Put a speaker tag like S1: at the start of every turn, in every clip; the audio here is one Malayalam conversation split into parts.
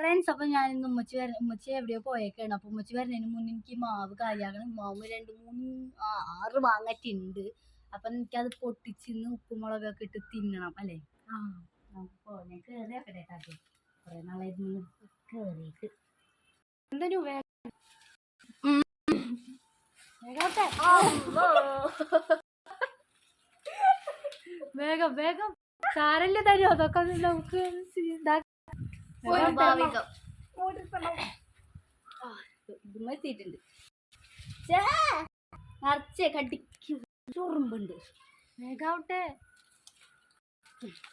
S1: ഫ്രണ്ട്സ് അപ്പൊ ഞാൻ ഇന്ന് ഉമ്മച്ചി വര ഉമ്മച്ചി എവിടെയോ പോയേക്കാണ്. അപ്പൊ ഉമ്മച്ചി വരുന്നതിന് മുന്നേ എനിക്ക് മാവ് കാര്യമാകണം മാവ് രണ്ട് മൂന്ന് ആറ് മാങ്ങറ്റുണ്ട്. അപ്പൊ എനിക്കത് പൊട്ടിച്ചിന്ന് ഉപ്പുമുളകൊക്കെ ഇട്ട് തിന്നണം അല്ലേ? നമുക്ക് പോന്നെ. കുറെ നാളായിരുന്നു വേഗം വേഗം സാരല്ലേ തരുമോ അതൊക്കെ നമുക്ക് ഇതാക്കാം
S2: സ്വാഭാവികം
S1: ഇതുമ്മ എത്തിയിട്ടുണ്ട്. നിറച്ച് കടിക്ക് ചുറുമ്പുണ്ട്. വേഗാവട്ടെ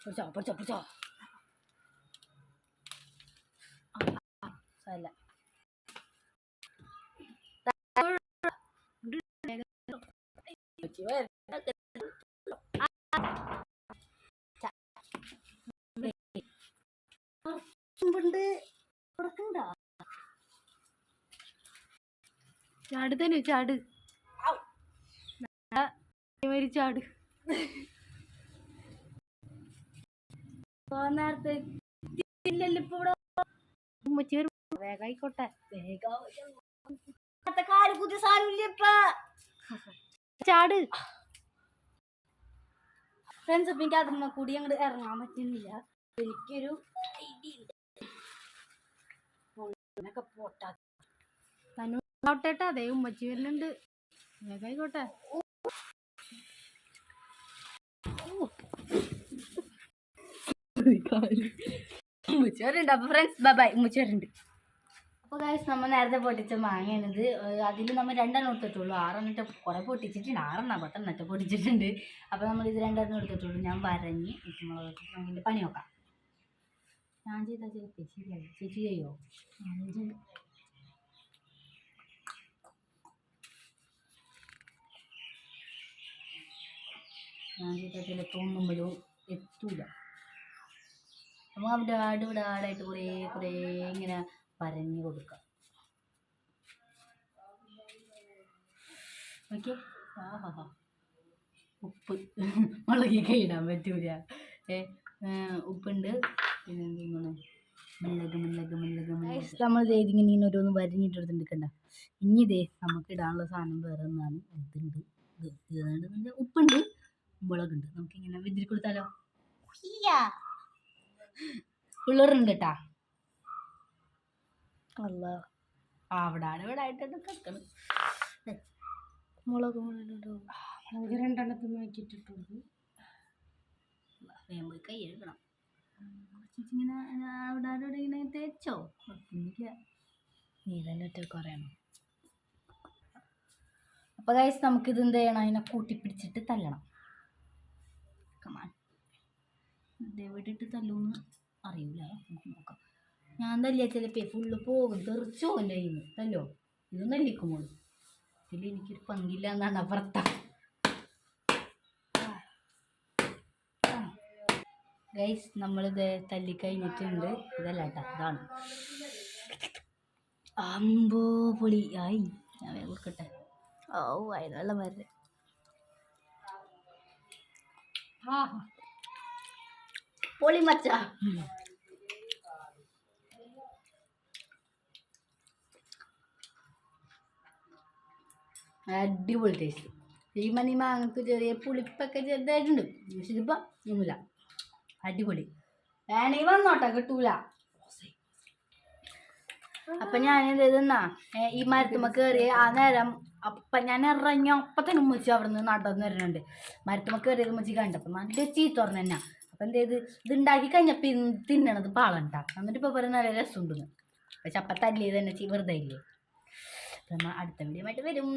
S1: പൊടിച്ചോ പൊടിച്ചോ പൊടിച്ചോ. അല്ല കൊടുക്കണ്ട ചാട് തന്നെ ചാട്. ഇവർ ചാട്. പോകാൻ നേരത്തെ ഇല്ലല്ലോ ഇപ്പൊ ഇവിടെ. ഉമ്മച്ചി വരും. വേഗായിക്കോട്ടെ വേഗം കാൽ കുത്തി സാരമില്ല ഇപ്പൊ. ചാട്. ഫ്രണ്ട്സ് അപ്പൊ എനിക്ക് കൂടി അങ്ങോട്ട് ഇറങ്ങാൻ പറ്റുന്നില്ല. എനിക്കൊരു ഐഡിയ ഉണ്ട്. ഫോണിനൊക്കെ പോട്ടാ. തന്നോട്ടേട്ടാ അതേ ഉമ്മച്ചി വരുന്നുണ്ട്. ആയിക്കോട്ടെ ഉമ്മച്ചി അപ്പൊ ഫ്രണ്ട്സ് ബൈ ബൈ ഉമ്മച്ചി വരുന്നുണ്ട്. അപ്പോൾ ഗൈസ് നമ്മൾ നേരത്തെ പൊട്ടിച്ച മാങ്ങയാണിത്. അതിൽ നമ്മൾ രണ്ടെണ്ണം എടുത്തിട്ടുള്ളൂ. ആറെണ്ണിട്ട് കുറേ പൊട്ടിച്ചിട്ടുണ്ട്. ആറെണ്ണം പത്തെണ്ണിട്ട് പൊട്ടിച്ചിട്ടുണ്ട്. അപ്പോൾ നമ്മൾ ഇത് രണ്ടെണ്ണം എടുത്തിട്ടുള്ളൂ. ഞാൻ വരഞ്ഞ് ഉപ്പുമുളക് പണി നോക്കാം. ഞാൻ ചെയ്താൽ ചിലപ്പോൾ എത്തൂല നമ്മൾ അവിടെ ആട് ഇവിടെ ആടായിട്ട് കുറേ കുറേ ഇങ്ങനെ പരഞ്ഞു കൊടുക്കാം。ഓക്കെ ആഹാ ഉപ്പ്. മുളകൊക്കെ ഇടാൻ പറ്റൂല. ഏ, ഉപ്പുണ്ട്. പിന്നെ എന്താണ് മുളക് മുളക് മുളക് മുളക് നമ്മൾ ഇതിങ്ങനെ ഇങ്ങനെ ഓരോന്ന് വരഞ്ഞിട്ടെടുത്തിട്ട് കണ്ട ഇനി ഇതേ നമുക്ക് ഇടാനുള്ള സാധനം വേറെ ഒന്നാണ്. ഇതുണ്ട്. ഉപ്പുണ്ട് ഇതുണ്ട് ഉപ്പുണ്ട്. മുളകുണ്ട്. നമുക്കിങ്ങനെ വിതിരി കൊടുത്താലോ? പിള്ളേരുണ്ട് കേട്ടാ അല്ല അവിടെ അവിടെ ആയിട്ടൊക്കെ കിടക്കണം മുളക് മുളക് രണ്ടെണ്ണത്തിൽ നോക്കിയിട്ടിട്ടുണ്ട് വേമ്പ് കൈ എഴുതണം. ചേച്ചി ഇങ്ങനെ അവിടെ അവിടെ ഇങ്ങനെ തേച്ചോ? നീ തന്നെ ഒറ്റ കുറയണം അപ്പോൾ ഗൈസ് നമുക്കിത് എന്ത് ചെയ്യണം? അതിനെ കൂട്ടിപ്പിടിച്ചിട്ട് തല്ലണം. കമാൻ തല്ലൂന്ന് അറിയില്ല നോക്കാം. ഞാൻ തല്ലിയ ചിലപ്പോ ഫുള്ള് പോകും. തെറിച്ചോ എന്റെ കയ്യിൽ തല്ലോ. ഇത് തല്ലിക്കുമോ ഇതിൽ എനിക്കൊരു പങ്കില്ല എന്നാണ് അപ്പുറത്ത ഗൈസ് നമ്മളിത് തല്ലി കഴിഞ്ഞിട്ടുണ്ട് ഇതല്ല കേട്ടോ ഇതാണ്. അമ്പോ പൊളി. ആയി. ഞാൻ കൊടുക്കട്ടെ. ഓ അതിനുള്ള മരുന്ന് പൊളി മച്ച. അടിപൊളി ടേസ്റ്റ് ഈ മണി മാങ്ങക്ക് ചെറിയ പുളിപ്പൊക്കെ ചെറുതായിട്ടുണ്ട്. പക്ഷെ ഒന്നുമില്ല. അടിപൊളി. വേണമെങ്കിൽ വന്നോട്ടെ കിട്ടൂല. അപ്പൊ ഞാൻ എന്ത് ചെയ്തെന്നാ ഈ മരത്തുമ്മ കയറി ആ നേരം അപ്പൊ ഞാൻ ഇറങ്ങി അപ്പൊ തന്നെ ഉമ്മച്ചി അവിടെ നിന്ന് നടന്നു വരുന്നുണ്ട് മരത്തുമ്മ കയറിയത് ഉമ്മച്ചി കണ്ടപ്പോ നല്ല ചീത്ത പറഞ്ഞു തന്നെ അപ്പൊ എന്ത് ചെയ്ത്? ഇത് ഉണ്ടാക്കി കഴിഞ്ഞപ്പോ തിന്നണത് പാളണ്ട. എന്നിട്ട് ഇപ്പൊ പറയുന്ന നല്ല രസമുണ്ടെന്ന്. പക്ഷെ അപ്പൊ തല്ലിയത് തന്നെ ചീ- വെറുതെ ഇല്ലേ? അടുത്ത വീഡിയോ ആയിട്ട് വരും.